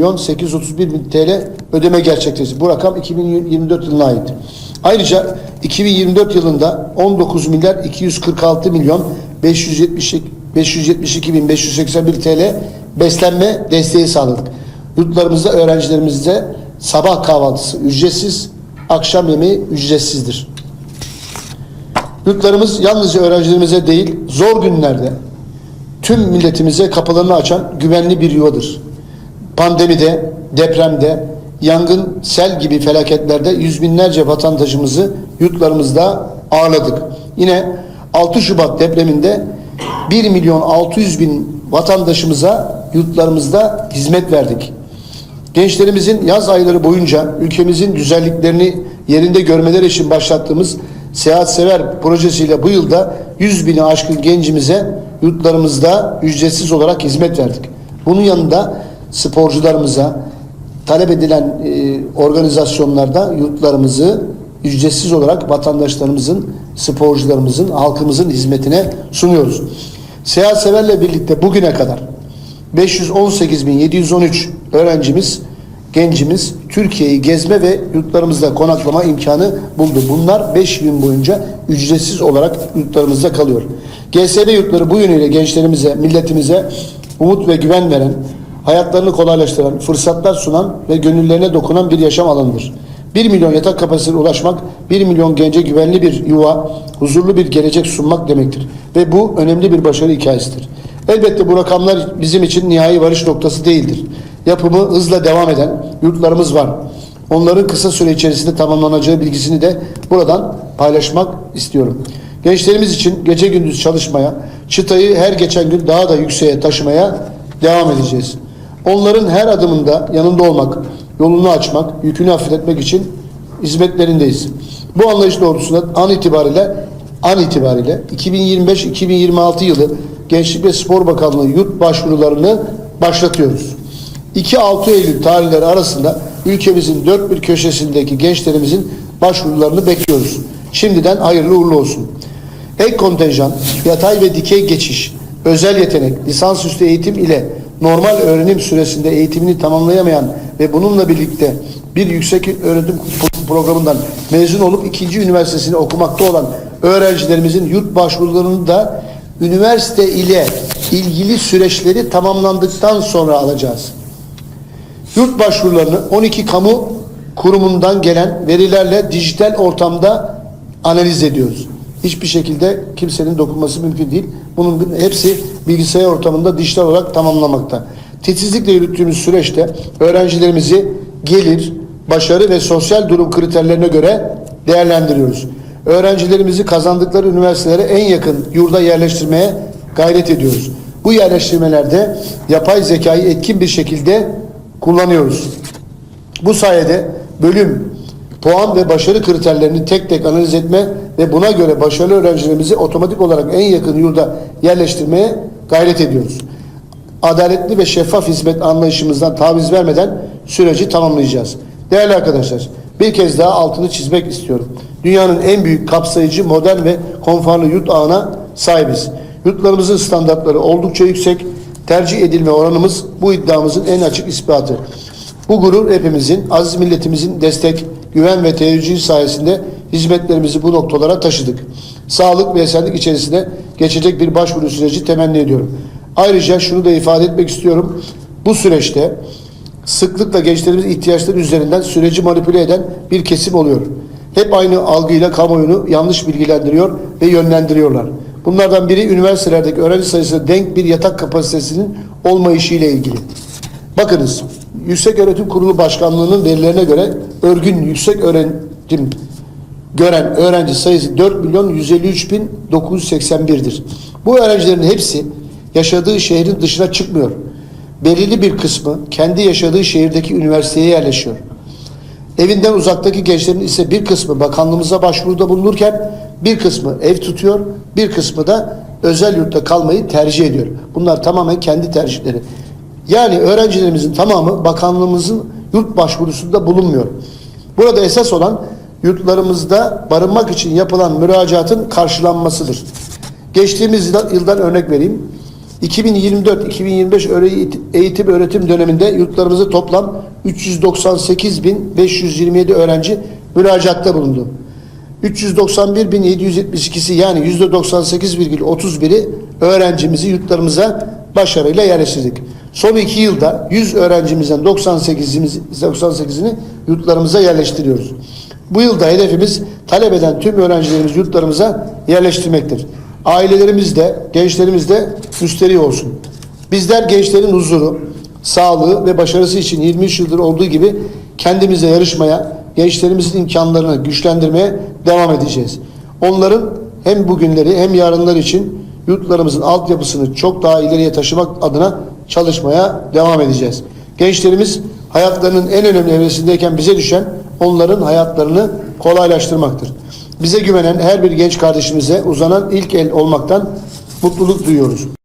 milyon 831 bin TL ödeme gerçekleşti. Bu rakam 2024 yılına ait. Ayrıca 2024 yılında 19 milyar 246 milyon 570 572 bin 581 TL beslenme desteği sağladık. Yurtlarımızda öğrencilerimize sabah kahvaltısı ücretsiz, akşam yemeği ücretsizdir. Yurtlarımız yalnızca öğrencilerimize değil, zor günlerde tüm milletimize kapılarını açan güvenli bir yuvadır. Pandemide, depremde, yangın, sel gibi felaketlerde yüz binlerce vatandaşımızı yurtlarımızda ağırladık. Yine 6 Şubat depreminde 1 milyon 600 bin vatandaşımıza yurtlarımızda hizmet verdik. Gençlerimizin yaz ayları boyunca ülkemizin güzelliklerini yerinde görmeleri için başlattığımız Seyahat Sever projesiyle bu yılda 100 bini aşkın gencimize yurtlarımızda ücretsiz olarak hizmet verdik. Bunun yanında sporcularımıza talep edilen e, organizasyonlarda yurtlarımızı ücretsiz olarak vatandaşlarımızın, sporcularımızın, halkımızın hizmetine sunuyoruz. Seyahat Sever'le birlikte bugüne kadar 518.713 öğrencimiz, gencimiz Türkiye'yi gezme ve yurtlarımızda konaklama imkanı buldu. Bunlar 5 gün boyunca ücretsiz olarak yurtlarımızda kalıyor. GSB yurtları bu yönüyle gençlerimize, milletimize umut ve güven veren, hayatlarını kolaylaştıran, fırsatlar sunan ve gönüllerine dokunan bir yaşam alanıdır. 1 milyon yatak kapasitesine ulaşmak, 1 milyon gence güvenli bir yuva, huzurlu bir gelecek sunmak demektir. Ve bu önemli bir başarı hikayesidir. Elbette bu rakamlar bizim için nihai varış noktası değildir. Yapımı hızla devam eden yurtlarımız var. Onların kısa süre içerisinde tamamlanacağı bilgisini de buradan paylaşmak istiyorum. Gençlerimiz için gece gündüz çalışmaya, çıtayı her geçen gün daha da yükseğe taşımaya devam edeceğiz. Onların her adımında yanında olmak, yolunu açmak, yükünü hafifletmek için hizmetlerindeyiz. Bu anlayış doğrultusunda an itibariyle an itibariyle 2025-2026 yılı Gençlik ve Spor Bakanlığı yurt başvurularını başlatıyoruz. 2-6 Eylül tarihleri arasında ülkemizin dört bir köşesindeki gençlerimizin başvurularını bekliyoruz. Şimdiden hayırlı uğurlu olsun. Ek kontenjan, yatay ve dikey geçiş, özel yetenek, lisansüstü eğitim ile normal öğrenim süresinde eğitimini tamamlayamayan ve bununla birlikte bir yüksek öğretim programından mezun olup ikinci üniversitesini okumakta olan öğrencilerimizin yurt başvurularını da üniversite ile ilgili süreçleri tamamlandıktan sonra alacağız. Yurt başvurularını 12 kamu kurumundan gelen verilerle dijital ortamda analiz ediyoruz. Hiçbir şekilde kimsenin dokunması mümkün değil. Bunun hepsi bilgisayar ortamında dijital olarak tamamlamakta. Titizlikle yürüttüğümüz süreçte öğrencilerimizi gelir, başarı ve sosyal durum kriterlerine göre değerlendiriyoruz. Öğrencilerimizi kazandıkları üniversitelere en yakın yurda yerleştirmeye gayret ediyoruz. Bu yerleştirmelerde yapay zekayı etkin bir şekilde kullanıyoruz. Bu sayede bölüm, puan ve başarı kriterlerini tek tek analiz etme ve buna göre başarılı öğrencilerimizi otomatik olarak en yakın yurda yerleştirmeye gayret ediyoruz. Adaletli ve şeffaf hizmet anlayışımızdan taviz vermeden süreci tamamlayacağız. Değerli arkadaşlar, bir kez daha altını çizmek istiyorum. Dünyanın en büyük kapsayıcı, modern ve konforlu yurt ağına sahibiz. Yurtlarımızın standartları oldukça yüksek, tercih edilme oranımız bu iddiamızın en açık ispatı. Bu gurur hepimizin, aziz milletimizin destek, güven ve teveccühü sayesinde hizmetlerimizi bu noktalara taşıdık. Sağlık ve esenlik içerisinde geçecek bir başvuru süreci temenni ediyorum. Ayrıca şunu da ifade etmek istiyorum. Bu süreçte sıklıkla gençlerimizin ihtiyaçları üzerinden süreci manipüle eden bir kesim oluyor. Hep aynı algıyla kamuoyunu yanlış bilgilendiriyor ve yönlendiriyorlar. Bunlardan biri üniversitelerdeki öğrenci sayısına denk bir yatak kapasitesinin olmayışı ile ilgili. Bakınız, Yüksek Öğretim Kurulu Başkanlığı'nın verilerine göre örgün yüksek öğretim gören öğrenci sayısı 4 milyon 153 bin 981'dir. Bu öğrencilerin hepsi yaşadığı şehrin dışına çıkmıyor. Belirli bir kısmı kendi yaşadığı şehirdeki üniversiteye yerleşiyor. Evinden uzaktaki gençlerin ise bir kısmı bakanlığımıza başvuruda bulunurken bir kısmı ev tutuyor, bir kısmı da özel yurtta kalmayı tercih ediyor. Bunlar tamamen kendi tercihleri. Yani öğrencilerimizin tamamı bakanlığımızın yurt başvurusunda bulunmuyor. Burada esas olan yurtlarımızda barınmak için yapılan müracaatın karşılanmasıdır. Geçtiğimiz yıldan, örnek vereyim. 2024-2025 öğre- eğitim öğretim döneminde yurtlarımızda toplam 398.527 öğrenci müracaatta bulundu. 391.772'si yani %98,31'i öğrencimizi yurtlarımıza başarıyla yerleştirdik. Son iki yılda 100 öğrencimizden 98'imiz 98'ini yurtlarımıza yerleştiriyoruz. Bu yılda hedefimiz talep eden tüm öğrencilerimizi yurtlarımıza yerleştirmektir. Ailelerimiz de, gençlerimiz de müsterih olsun. Bizler gençlerin huzuru, sağlığı ve başarısı için 23 yıldır olduğu gibi kendimize yarışmaya, gençlerimizin imkanlarını güçlendirmeye devam edeceğiz. Onların hem bugünleri hem yarınları için yurtlarımızın altyapısını çok daha ileriye taşımak adına çalışmaya devam edeceğiz. Gençlerimiz hayatlarının en önemli evresindeyken bize düşen onların hayatlarını kolaylaştırmaktır. Bize güvenen her bir genç kardeşimize uzanan ilk el olmaktan mutluluk duyuyoruz.